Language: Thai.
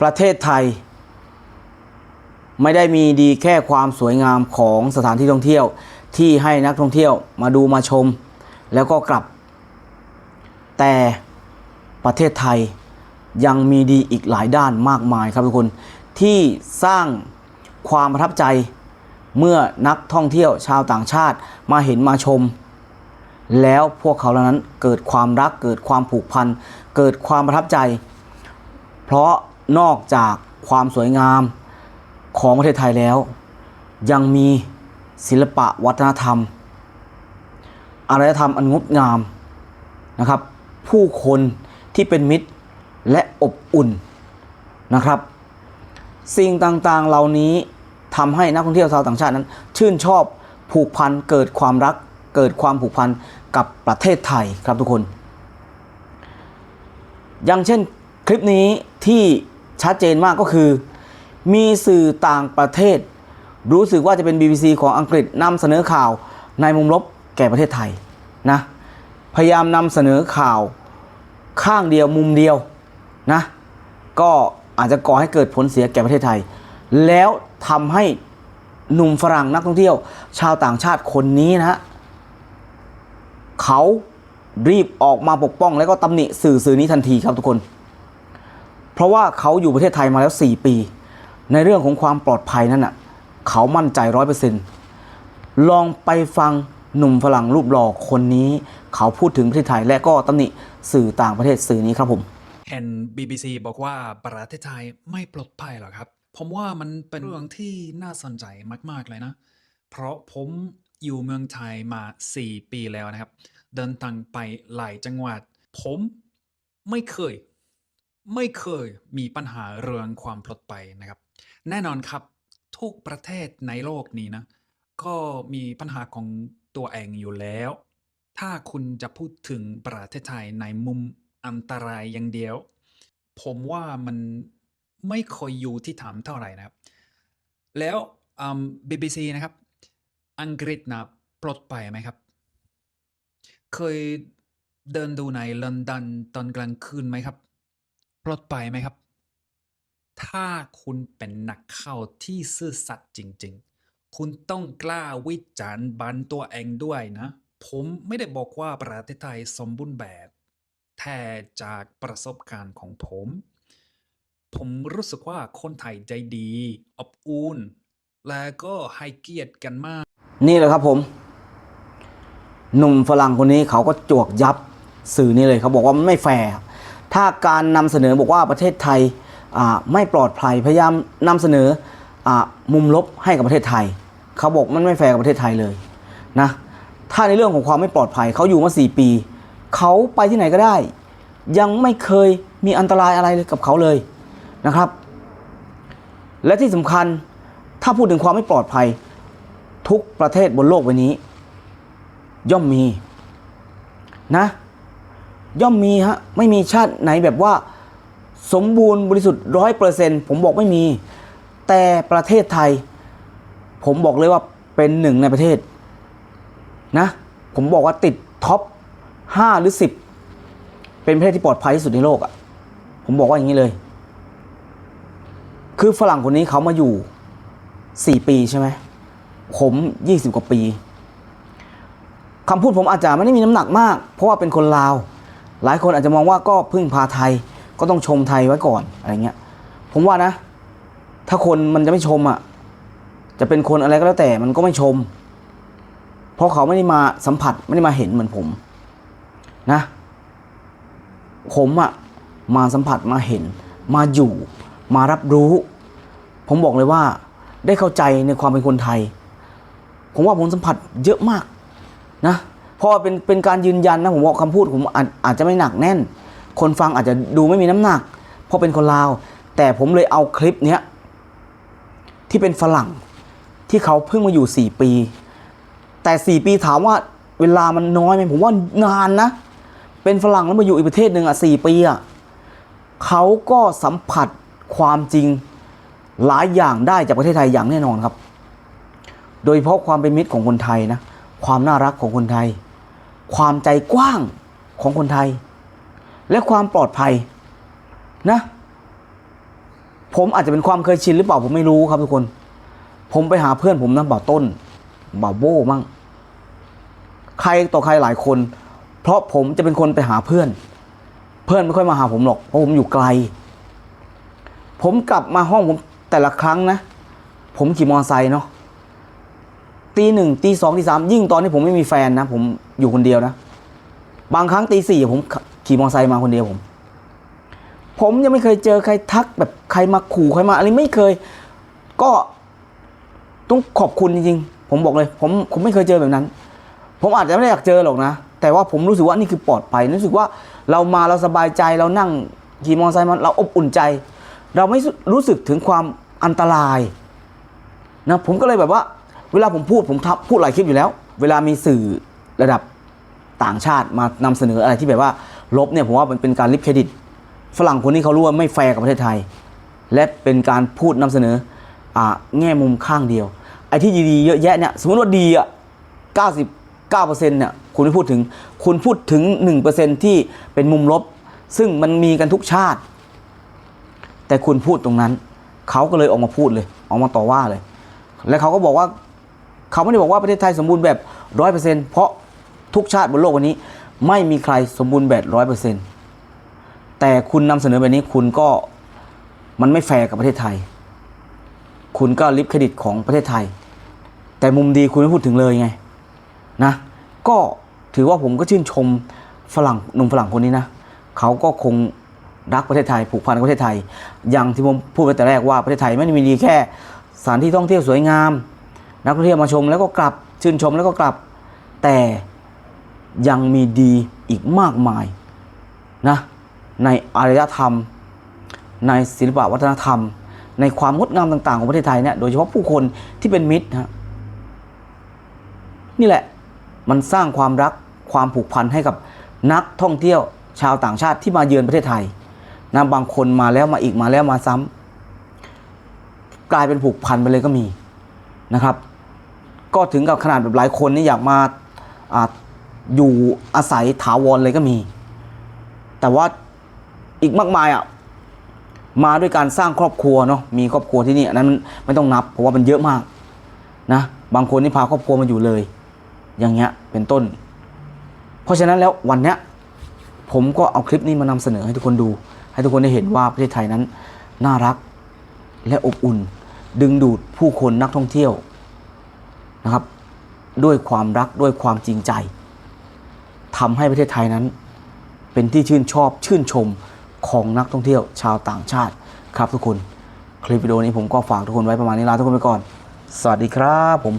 ประเทศไทย ไม่ได้มีดีแค่ความสวยงามของสถานที่ท่องเที่ยว ที่ให้นักท่องเที่ยวมาดูมาชม แล้วก็กลับ แต่ประเทศไทยยังมีดีอีกหลายด้านมากมายครับทุกคน ที่สร้างความประทับใจเมื่อนักท่องเที่ยวชาวต่างชาติมาเห็นมาชม แล้วพวกเขาเหล่านั้นเกิดความรักเกิดความผูกพัน เกิดความประทับใจ เพราะ นอกจากความสวยงามของประเทศไทยแล้ว ยังมีศิลปะวัฒนธรรม อารยธรรมอันงดงามนะครับ ผู้คนที่เป็นมิตรและอบอุ่นนะครับ สิ่งต่างๆเหล่านี้ทำให้นักท่องเที่ยวชาวต่างชาตินั้น ชื่นชอบผูกพันเกิดความรัก เกิดความผูกพันกับประเทศไทยครับทุกคน อย่างเช่นคลิปนี้ที่ ชัดเจนมากก็คือ มีสื่อต่างประเทศ รู้สึกว่าจะเป็น BBC ของอังกฤษนำเสนอข่าวในมุมลบแก่ประเทศไทยนะพยายามนำเสนอข่าวข้างเดียวมุมเดียวนะก็อาจจะก่อให้เกิดผลเสียแก่ประเทศไทย แล้วทำให้หนุ่มฝรั่งนักท่องเที่ยว ชาวต่างชาติคนนี้นะฮะเขารีบออกมาปกป้อง แล้วก็ตำหนิสื่อสื่อนี้ทันทีครับทุกคน เพราะว่าเขาอยู่ประเทศไทยมาแล้ว 4 ปี ในเรื่องของความปลอดภัยนั่นน่ะเขามั่นใจร้อยเปอร์เซ็นต์ลองไปฟังหนุ่มฝรั่งรูปหล่อคนนี้ เขาพูดถึงประเทศไทยและก็ตำหนิสื่อต่างประเทศสื่อนี้ครับผมเห็น BBC บอกว่าประเทศไทยไม่ปลอดภัยหรอครับ ผมว่ามันเป็นเรื่องที่น่าสนใจมาก ๆ เลยนะ เพราะผมอยู่เมืองไทยมา 4 ปีแล้วนะครับ เดินทางไปหลายจังหวัด ผมไม่เคย ไม่เคยมีปัญหาเรื่องความปลอดภัยนะครับ แน่นอนครับทุกประเทศในโลกนี้นะ ก็มีปัญหาของตัวเองอยู่แล้ว ถ้าคุณจะพูดถึงประเทศไทยในมุมอันตรายอย่างเดียว ผมว่ามันไม่ค่อยอยู่ที่ถามเท่าไหร่นะครับ แล้วอืม BBC นะครับ อังกฤษนะปลดภัยไหมครับ เคยเดินดูในลอนดอนตอนกลางคืนไหมครับ ปลอดภัยไหมครับ ถ้าคุณเป็นนักข่าวที่ซื่อสัตย์จริง ๆ คุณต้องกล้าวิจารณ์บันตัวเองด้วยนะ ผมไม่ได้บอกว่าประเทศไทยสมบูรณ์แบบแต่จากประสบการณ์ของผม ผมรู้สึกว่าคนไทยใจดี อบอุ่นและก็ให้เกียรติกันมาก นี่แหละครับผม หนุ่มฝรั่งคนนี้เขาก็จวกยับสื่อนี้เลยเขาบอกว่ามันไม่แฟร์ ถ้าการนำเสนอบอกว่าประเทศไทยไม่ปลอดภัยพยายามนำเสนออมุมลบให้กับประเทศไทย เขาบอกมันไม่แฟร์กับประเทศไทยเลยนะถ้าในเรื่องของความไม่ปลอดภัยเขาอยู่มา 4 ปี เขาไปที่ไหนก็ได้ ยังไม่เคยมีอันตรายอะไรเลยกับเขาเลยนะครับ และที่สำคัญถ้าพูดถึงความไม่ปลอดภัย ทุกประเทศบนโลกใบนี้ ย่อมมีนะ ย่อมมีฮะไม่มีชาติไหนแบบว่าสมบูรณ์บริสุทธิ์ร้อยเปอร์เซ็นผมบอกไม่มี แต่ประเทศไทย ผมบอกเลยว่าเป็นหนึ่งในประเทศนะผมบอกว่าติดท็อปห้าหรือสิบเป็นประเทศที่ปลอดภัยที่สุดในโลกอะ่ะผมบอกว่าอย่างนี้เลย คือฝรั่งคนนี้เขามาอยู่สี่ปีใช่ไหมผมยี่สิบกว่าปีคำพูดผมอาจจะไม่ได้มีน้ำหนักมาก เพราะว่าเป็นคนลาว หลายคนอาจจะมองว่าก็พึ่งพาไทยก็ต้องชมไทยไว้ก่อนอะไรเงี้ย ผมว่านะ ถ้าคนมันจะไม่ชมอะ จะเป็นคนอะไรก็แล้วแต่มันก็ไม่ชม เพราะเขาไม่ได้มาสัมผัสไม่ได้มาเห็นเหมือนผม นะ ผมอะมาสัมผัสมาเห็น มาอยู่ มารับรู้ ผมบอกเลยว่า ได้เข้าใจในความเป็นคนไทย ผมว่าผมสัมผัสเยอะมากนะ พราะว่าเป็นเป็นการยืนยันนะผมว่าคำพูดผมอาจอาจจะไม่หนักแน่น คนฟังอาจจะดูไม่มีน้ำหนักเพราะเป็นคนลาว แต่ผมเลยเอาคลิปเนี้ยที่เป็นฝรั่งที่เขาเพิ่งมาอยู่ 4 ปี แต่ 4 ปีถามว่าเวลามันน้อยไหมผมว่านานนะ เป็นฝรั่งแล้วมาอยู่อีกประเทศหนึ่งอะสปีอะเขาก็สัมผัสความจริงหลายอย่างได้จากประเทศไทยอย่างแน่นอนครับ โดยเฉพาะความเป็นมิตรของคนไทยนะ ความน่ารักของคนไทย ความใจกว้างของคนไทย และความปลอดภัยนะ ผมอาจจะเป็นความเคยชินหรือเปล่าผมไม่รู้ครับทุกคน ผมไปหาเพื่อนผมนะบ่าวต้นบ่าวโบ้มั่งใครต่อใครหลายคน เพราะผมจะเป็นคนไปหาเพื่อน เพื่อนไม่ค่อยมาหาผมหรอกเพราะผมอยู่ไกล ผมกลับมาห้องผมแต่ละครั้งนะ ผมขี่มอเตอร์ไซค์เนาะ ตีหนึ่งตีสองตีสามยิ่งตอนที่ผมไม่มีแฟนนะ ผมอยู่คนเดียวนะ บางครั้งตีสี่ผมขี่มอเตอร์ไซค์มาคนเดียวผม ผมยังไม่เคยเจอใครทักแบบใครมาขู่ใครมาอะไรไม่เคย ก็ต้องขอบคุณจริงๆ ผมบอกเลย ผมผมไม่เคยเจอแบบนั้น ผมอาจจะไม่ได้อยากเจอหรอกนะ แต่ว่าผมรู้สึกว่านี่คือปลอดภัยรู้สึกว่าเรามาเราสบายใจเรานั่งขี่มอเตอร์ไซค์มาเราอบอุ่นใจ เราไม่รู้สึกถึงความอันตรายนะผมก็เลยแบบว่า เวลาผมพูดผมพูดหลายคลิปอยู่แล้ว เวลามีสื่อระดับต่างชาติมานำเสนออะไรที่แบบว่าลบเนี่ยผมว่ามันเป็นการลิบเครดิต ฝรั่งคนนี้เขารู้ว่าไม่แฟร์กับประเทศไทย และเป็นการพูดนำเสนออ่าแง่มุมข้างเดียวไอ้ที่ดีๆเยอะแยะเนี่ยสมมติว่าดีอะ99%เนี่ยคุณไม่พูดถึงคุณพูดถึง 1%ที่เป็นมุมลบ ซึ่งมันมีกันทุกชาติ แต่คุณพูดตรงนั้น เขาก็เลยออกมาพูดเลย ออกมาต่อว่าเลย และเขาก็บอกว่า เขาไม่ได้บอกว่าประเทศไทยสมบูรณ์แบบร้อยเปอร์เซ็นต์เพราะทุกชาติบนโลกวันนี้ ไม่มีใครสมบูรณ์แบบร้อยเปอร์เซ็นต์แต่คุณนำเสนอแบบนี้คุณก็มันไม่แฟร์กับประเทศไทย คุณก็ลิบเครดิตของประเทศไทย แต่มุมดีคุณไม่พูดถึงเลยไงนะ ก็ถือว่าผมก็ชื่นชมฝรั่งหนุ่มฝรั่งคนนี้นะเขาก็คงรักประเทศไทยผูกพันกับประเทศไทย อย่างที่ผมพูดไปแต่แรกว่าประเทศไทยไม่ได้มีดีแค่สถานที่ท่องเที่ยวสวยงาม นักท่องเที่ยวมาชมแล้วก็กลับชื่นชมแล้วก็กลับ แต่ยังมีดีอีกมากมายนะในอารยธรรม ในศิลปวัฒนธรรม ในความงดงามต่างๆ ของประเทศไทยเนี่ยโดยเฉพาะผู้คนที่เป็นมิตรฮะนี่แหละมันสร้างความรักความผูกพันให้กับนักท่องเที่ยวชาวต่างชาติที่มาเยือนประเทศไทยนะบางคนมาแล้วมาอีกมาแล้วมาซ้ำกลายเป็นผูกพันไปเลยก็มีนะครับ ก็ถึงกับขนาดแบบหลายคนนี่อยากมาออยู่อาศัยถาวรเลยก็มี แต่ว่าอีกมากมายอะมาด้วยการสร้างครอบครัวเนาะมีครอบครัวที่นี่อันนั้นไม่ต้องนับเพราะว่ามันเยอะมากนะบางคนนี่พาครอบครัวมาอยู่เลย อย่างเงี้ยเป็นต้น เพราะฉะนั้นแล้ววันเนี้ยผมก็เอาคลิปนี้มานำเสนอให้ทุกคนดู ให้ทุกคนได้เห็นว่าประเทศไทยนั้น น่ารักและอบอุ่น ดึงดูดผู้คนนักท่องเที่ยว นะครับ ด้วยความรักด้วยความจริงใจทำให้ประเทศไทยนั้น เป็นที่ชื่นชอบชื่นชมของนักท่องเที่ยวชาวต่างชาติครับทุกคน คลิปวิดีโอนี้ผมก็ฝากทุกคนไว้ประมาณนี้ลาทุกคนไปก่อน สวัสดีครับผม